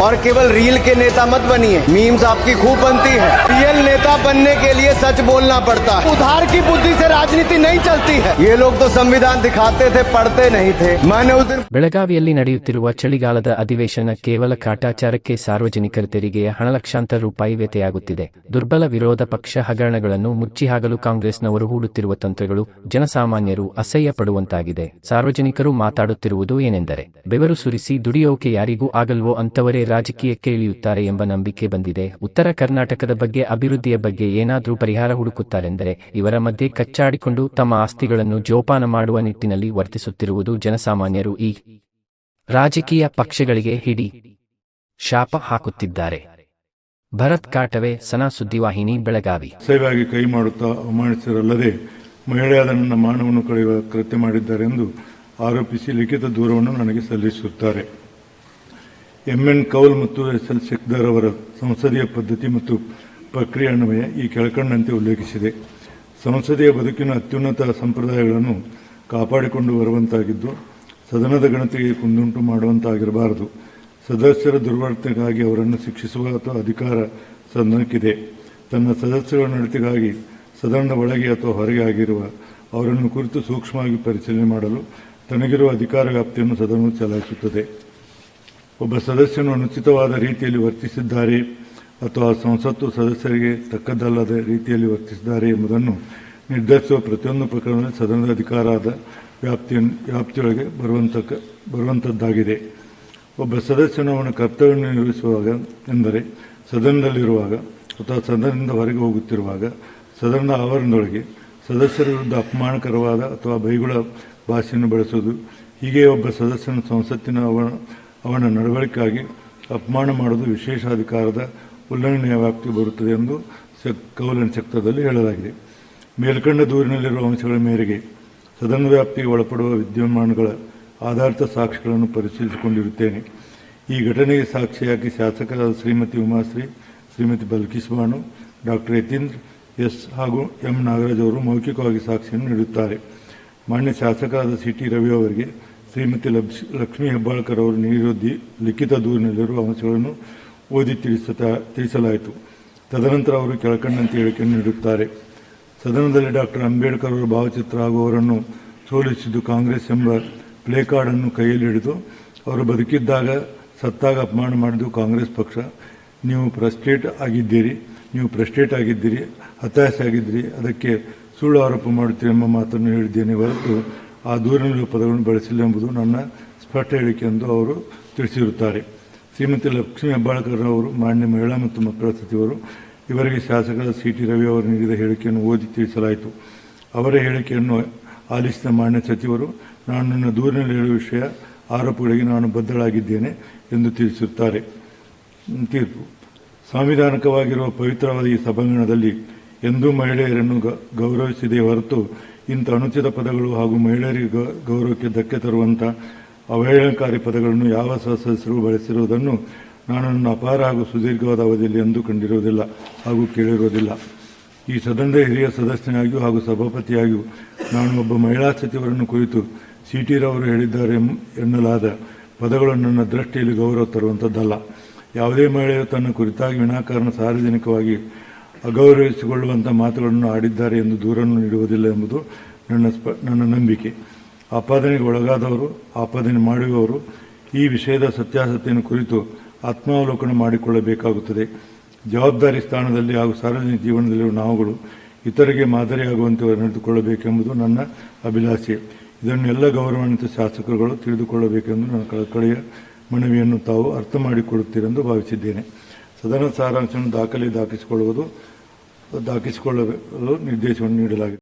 और केवल रील के नेता मत बनिए मीम्स आपकी खूब बनती है रियल नेता बनने के लिए सच बोलना पड़ता है उधार की बुद्धि से राजनीति नहीं चलती है ये लोग तो संविधान दिखाते थे पढ़ते नहीं थे मैंने उस दिन ಬೆಳಗಾವಿಯಲ್ಲಿ ನಡೆಯುತ್ತಿರುವ ಚಳಿಗಾಲದ ಅಧಿವೇಶನ ಕೇವಲ ಕಾಟಾಚಾರಕ್ಕೆ ಸಾರ್ವಜನಿಕರ ತೆರಿಗೆಯ ಹಣ ಲಕ್ಷಾಂತರ ರೂಪಾಯಿ ವ್ಯತೆಯಾಗುತ್ತಿದೆ ದುರ್ಬಲ ವಿರೋಧ ಪಕ್ಷ ಹಗರಣಗಳನ್ನು ಮುಚ್ಚಿ ಹಾಕಲು ಕಾಂಗ್ರೆಸ್ನವರು ಹೂಡುತ್ತಿರುವ ತಂತ್ರಗಳು ಜನಸಾಮಾನ್ಯರು ಅಸಹ್ಯ ಪಡುವಂತಾಗಿದೆ ಸಾರ್ವಜನಿಕರು ಮಾತಾಡುತ್ತಿರುವುದು ಏನೆಂದರೆ ಬೆವರು ಸುರಿಸಿ ದುಡಿಯೋಕೆ ಯಾರಿಗೂ ಆಗಲ್ವೋ ಅಂತವರೇ ರಾಜಕೀಯಕ್ಕೆ ಇಳಿಯುತ್ತಾರೆ ಎಂಬ ನಂಬಿಕೆ ಬಂದಿದೆ. ಉತ್ತರ ಕರ್ನಾಟಕದ ಬಗ್ಗೆ, ಅಭಿವೃದ್ಧಿಯ ಬಗ್ಗೆ ಏನಾದರೂ ಪರಿಹಾರ ಹುಡುಕುತ್ತಾರೆಂದರೆ, ಇವರ ಮಧ್ಯೆ ಕಚ್ಚಾಡಿಕೊಂಡು ತಮ್ಮ ಆಸ್ತಿಗಳನ್ನು ಜೋಪಾನ ಮಾಡುವ ನಿಟ್ಟಿನಲ್ಲಿ ವರ್ತಿಸುತ್ತಿರುವುದು ಜನಸಾಮಾನ್ಯರು ಈ ರಾಜಕೀಯ ಪಕ್ಷಗಳಿಗೆ ಹಿಡಿ ಶಾಪ ಹಾಕುತ್ತಿದ್ದಾರೆ. ಭರತ್ ಕಾಟವೆ ಸನಾ ಸುದ್ದಿವಾಹಿನಿ, ಬೆಳಗಾವಿ. ಸೇವೆಯಾಗಿ ಕೈ ಮಾಡುತ್ತಾ ಅವಮಾನಿಸಿರಲ್ಲದೆ ಮಹಿಳೆಯಾದ ನನ್ನ ಮಾನವನ್ನು ಕಳೆಯುವ ಕೃತ್ಯ ಮಾಡಿದ್ದಾರೆ ಎಂದು ಆರೋಪಿಸಿ ಲಿಖಿತ ದೂರವನ್ನು ನನಗೆ ಸಲ್ಲಿಸುತ್ತಾರೆ. ಎಂಎನ್ ಕೌಲ್ ಮತ್ತು ಎಸ್ ಎಲ್ ಶೆಕ್ದಾರ್ ಅವರ ಸಂಸದೀಯ ಪದ್ಧತಿ ಮತ್ತು ಪ್ರಕ್ರಿಯೆ ಅನ್ವಯ ಈ ಕೆಳಕಂಡಂತೆ ಉಲ್ಲೇಖಿಸಿದೆ. ಸಂಸದೀಯ ಬದುಕಿನ ಅತ್ಯುನ್ನತ ಸಂಪ್ರದಾಯಗಳನ್ನು ಕಾಪಾಡಿಕೊಂಡು ಬರುವಂತಾಗಿದ್ದು, ಸದನದ ಗಣತಿಗೆ ಕುಂದುಂಟು ಮಾಡುವಂತಾಗಿರಬಾರದು. ಸದಸ್ಯರ ದುರ್ವರ್ತನೆಗಾಗಿ ಅವರನ್ನು ಶಿಕ್ಷಿಸುವ ಅಥವಾ ಅಧಿಕಾರ ಸದನಕ್ಕಿದೆ ತನ್ನ ಸದಸ್ಯರ ನಡತೆಗಾಗಿ ಸದನದ ಒಳಗೆ ಅಥವಾ ಹೊರಗೆ ಆಗಿರುವ ಅವರನ್ನು ಕುರಿತು ಸೂಕ್ಷ್ಮವಾಗಿ ಪರಿಶೀಲನೆ ಮಾಡಲು ತನಗಿರುವ ಅಧಿಕಾರ ವ್ಯಾಪ್ತಿಯನ್ನು ಸದನವು ಚಲಾಯಿಸುತ್ತದೆ. ಒಬ್ಬ ಸದಸ್ಯನು ಅನುಚಿತವಾದ ರೀತಿಯಲ್ಲಿ ವರ್ತಿಸಿದ್ದಾರೆ ಅಥವಾ ಸಂಸತ್ತು ಸದಸ್ಯರಿಗೆ ತಕ್ಕದ್ದಲ್ಲದ ರೀತಿಯಲ್ಲಿ ವರ್ತಿಸಿದ್ದಾರೆ ಎಂಬುದನ್ನು ನಿರ್ಧರಿಸುವ ಪ್ರತಿಯೊಂದು ಪ್ರಕರಣದಲ್ಲಿ ಸದನದ ಅಧಿಕಾರದ ವ್ಯಾಪ್ತಿಯನ್ನು ವ್ಯಾಪ್ತಿಯೊಳಗೆ ಬರುವಂತ ಬರುವಂಥದ್ದಾಗಿದೆ ಒಬ್ಬ ಸದಸ್ಯನು ಅವನ ಕರ್ತವ್ಯವನ್ನು ನಿರ್ವಹಿಸುವಾಗ ಎಂದರೆ ಸದನದಲ್ಲಿರುವಾಗ ಅಥವಾ ಸದನದಿಂದ ಹೊರಗೆ ಹೋಗುತ್ತಿರುವಾಗ ಸದನದ ಆವರಣದೊಳಗೆ ಸದಸ್ಯರ ವಿರುದ್ಧ ಅಪಮಾನಕರವಾದ ಅಥವಾ ಬೈಗುಳ ಭಾಷೆಯನ್ನು ಬಳಸುವುದು ಹೀಗೆ ಒಬ್ಬ ಸದಸ್ಯನ ಸಂಸತ್ತಿನ ಅವನ ಅವನ ನಡವಳಿಕೆಗಾಗಿ ಅಪಮಾನ ಮಾಡುವುದು ವಿಶೇಷಾಧಿಕಾರದ ಉಲ್ಲಂಘನೆಯ ವ್ಯಾಪ್ತಿ ಬರುತ್ತದೆ ಎಂದು ಸೆಕ್- ಕೌಲನ್ ಚಕ್ರದಲ್ಲಿ ಹೇಳಲಾಗಿದೆ. ಮೇಲ್ಕಂಡ ದೂರಿನಲ್ಲಿರುವ ಅಂಶಗಳ ಮೇರೆಗೆ ಸದನ ವ್ಯಾಪ್ತಿಗೆ ಒಳಪಡುವ ವಿದ್ಯಮಾನಗಳ ಆಧಾರಿತ ಸಾಕ್ಷಿಗಳನ್ನು ಪರಿಶೀಲಿಸಿಕೊಂಡಿರುತ್ತೇನೆ. ಈ ಘಟನೆಗೆ ಸಾಕ್ಷಿಯಾಗಿ ಶಾಸಕರಾದ ಶ್ರೀಮತಿ ಉಮಾಶ್ರೀ, ಶ್ರೀಮತಿ ಬಲ್ಕಿಸ್ ಬಾನು ಡಾಕ್ಟರ್ ಯತೀಂದ್ರ ಎಸ್ ಹಾಗೂ ಎಂ. ನಾಗರಾಜ್ ಅವರು ಮೌಖಿಕವಾಗಿ ಸಾಕ್ಷಿಯನ್ನು ನೀಡುತ್ತಾರೆ. ಮಾನ್ಯ ಶಾಸಕರಾದ ಸಿ ಟಿ ರವಿ ಅವರಿಗೆ ಶ್ರೀಮತಿ ಲಕ್ಷ್ಮಿ- ಹೆಬ್ಬಾಳ್ಕರ್ ಅವರು ನೀಡಿರುವ ಲಿಖಿತ ದೂರಿನಲ್ಲಿರುವ ಅಂಶಗಳನ್ನು ಓದಿ ತಿಳಿಸುತ್ತಾ ತಿಳಿಸಲಾಯಿತು. ತದನಂತರ ಅವರು ಕೆಳಕಂಡಂತೆ ಹೇಳಿಕೆಯನ್ನು ನೀಡುತ್ತಾರೆ. ಸದನದಲ್ಲಿ ಡಾಕ್ಟರ್ ಅಂಬೇಡ್ಕರ್ ಅವರ ಭಾವಚಿತ್ರ ಹಾಗೂ ಅವರನ್ನು ಸೋಲಿಸಿದ್ದು ಕಾಂಗ್ರೆಸ್ ಎಂಬ ಪ್ಲೇ ಕಾರ್ಡ್ ಅನ್ನು ಕೈಯಲ್ಲಿ ಹಿಡಿದು ಅವರು ಬದುಕಿದ್ದಾಗ ಸತ್ತಾಗ ಅಪಮಾನ ಮಾಡಿದ್ದು ಕಾಂಗ್ರೆಸ್ ಪಕ್ಷ. ನೀವು ಪ್ರಸ್ಟೇಟ್ ಆಗಿದ್ದೀರಿ, ನೀವು ಪ್ರಸ್ಟೇಟ್ ಆಗಿದ್ದೀರಿ, ಹತಾಶೆ ಆಗಿದ್ದೀರಿ, ಅದಕ್ಕೆ ಸುಳ್ಳು ಆರೋಪ ಮಾಡುತ್ತೀರಿ ಎಂಬ ಮಾತನ್ನು ಹೇಳಿದ್ದೇನೆ ಹೊರತು ಆ ದೂರಿನಲ್ಲಿ ಪದಗಳನ್ನು ಬಳಸಿಲ್ಲ ಎಂಬುದು ನನ್ನ ಸ್ಪಷ್ಟ ಹೇಳಿಕೆ ಎಂದು ಅವರು ತಿಳಿಸಿರುತ್ತಾರೆ. ಶ್ರೀಮತಿ ಲಕ್ಷ್ಮೀ ಹೆಬ್ಬಾಳ್ಕರ್ ಅವರು, ಮಾನ್ಯ ಮಹಿಳಾ ಮತ್ತು ಮಕ್ಕಳ ಸಚಿವರು, ಇವರಿಗೆ ಶಾಸಕ ಸಿ ಟಿ ರವಿ ಅವರು ನೀಡಿದ ಹೇಳಿಕೆಯನ್ನು ಓದಿ ತಿಳಿಸಲಾಯಿತು. ಅವರ ಹೇಳಿಕೆಯನ್ನು ಆಲಿಸಿದ ಮಾನ್ಯ ಸಚಿವರು, ನಾನು ನನ್ನ ದೂರಿನಲ್ಲಿ ಹೇಳುವ ವಿಷಯ ಆರೋಪಗಳಿಗೆ ನಾನು ಬದ್ಧಳಾಗಿದ್ದೇನೆ ಎಂದು ತಿಳಿಸುತ್ತಾರೆ. ತೀರ್ಪು. ಸಾಂವಿಧಾನಿಕವಾಗಿರುವ ಪವಿತ್ರವಾದ ಈ ಸಭಾಂಗಣದಲ್ಲಿ ಎಂದೂ ಮಹಿಳೆಯರನ್ನು ಗೌರವಿಸಿದೆ ಹೊರತು ಇಂಥ ಅನುಚಿತ ಪದಗಳು ಹಾಗೂ ಮಹಿಳೆಯರಿಗೆ ಗೌರವಕ್ಕೆ ಧಕ್ಕೆ ತರುವಂಥ ಅವಹೇಳನಕಾರಿ ಪದಗಳನ್ನು ಯಾವ ಸದಸ್ಯರು ಬಳಸಿರುವುದನ್ನು ನಾನು ನನ್ನ ಅಪಾರ ಹಾಗೂ ಸುದೀರ್ಘವಾದ ಅವಧಿಯಲ್ಲಿ ಎಂದೂ ಕಂಡಿರುವುದಿಲ್ಲ ಹಾಗೂ ಕೇಳಿರುವುದಿಲ್ಲ. ಈ ಸದನದ ಹಿರಿಯ ಸದಸ್ಯನಾಗಿಯೂ ಹಾಗೂ ಸಭಾಪತಿಯಾಗಿಯೂ ನಾನು ಒಬ್ಬ ಮಹಿಳಾ ಸಚಿವರನ್ನು ಕುರಿತು ಸಿ ಟಿ ರವರು ಹೇಳಿದ್ದಾರೆ ಎನ್ನಲಾದ ಪದಗಳು ನನ್ನ ದೃಷ್ಟಿಯಲ್ಲಿ ಗೌರವ ತರುವಂಥದ್ದಲ್ಲ. ಯಾವುದೇ ಮಹಿಳೆಯು ತನ್ನ ಕುರಿತಾಗಿ ವಿನಾಕಾರಣ ಸಾರ್ವಜನಿಕವಾಗಿ ಅಗೌರವಿಸಿಕೊಳ್ಳುವಂಥ ಮಾತುಗಳನ್ನು ಆಡಿದ್ದಾರೆ ಎಂದು ದೂರನ್ನು ನೀಡುವುದಿಲ್ಲ ಎಂಬುದು ನನ್ನ ಸ್ಪ, ನನ್ನ ನಂಬಿಕೆ. ಆಪಾದನೆಗೆ ಒಳಗಾದವರು, ಆಪಾದನೆ ಮಾಡುವವರು ಈ ವಿಷಯದ ಸತ್ಯಾಸತ್ಯನ ಕುರಿತು ಆತ್ಮಾವಲೋಕನ ಮಾಡಿಕೊಳ್ಳಬೇಕಾಗುತ್ತದೆ. ಜವಾಬ್ದಾರಿ ಸ್ಥಾನದಲ್ಲಿ ಹಾಗೂ ಸಾರ್ವಜನಿಕ ಜೀವನದಲ್ಲಿರುವ ನಾವುಗಳು ಇತರಿಗೆ ಮಾದರಿಯಾಗುವಂತೆ ನಡೆದುಕೊಳ್ಳಬೇಕೆಂಬುದು ನನ್ನ ಅಭಿಲಾಷೆ. ಇದನ್ನು ಎಲ್ಲ ಗೌರವಾನ್ವಿತ ಶಾಸಕರುಗಳು ತಿಳಿದುಕೊಳ್ಳಬೇಕೆಂದು ನನ್ನ ಕಳಕಳಿಯ ಮನವಿಯನ್ನು ತಾವು ಅರ್ಥ ಮಾಡಿಕೊಳ್ಳುತ್ತೀರೆಂದು ಭಾವಿಸಿದ್ದೇನೆ. ಸದನ ಸಾರಾಂಶವನ್ನು ದಾಖಲೆ ದಾಖಲಿಸಿಕೊಳ್ಳುವುದು ದಾಖಲಿಸಿಕೊಳ್ಳಲು ನಿರ್ದೇಶವನ್ನು ನೀಡಲಾಗಿದೆ.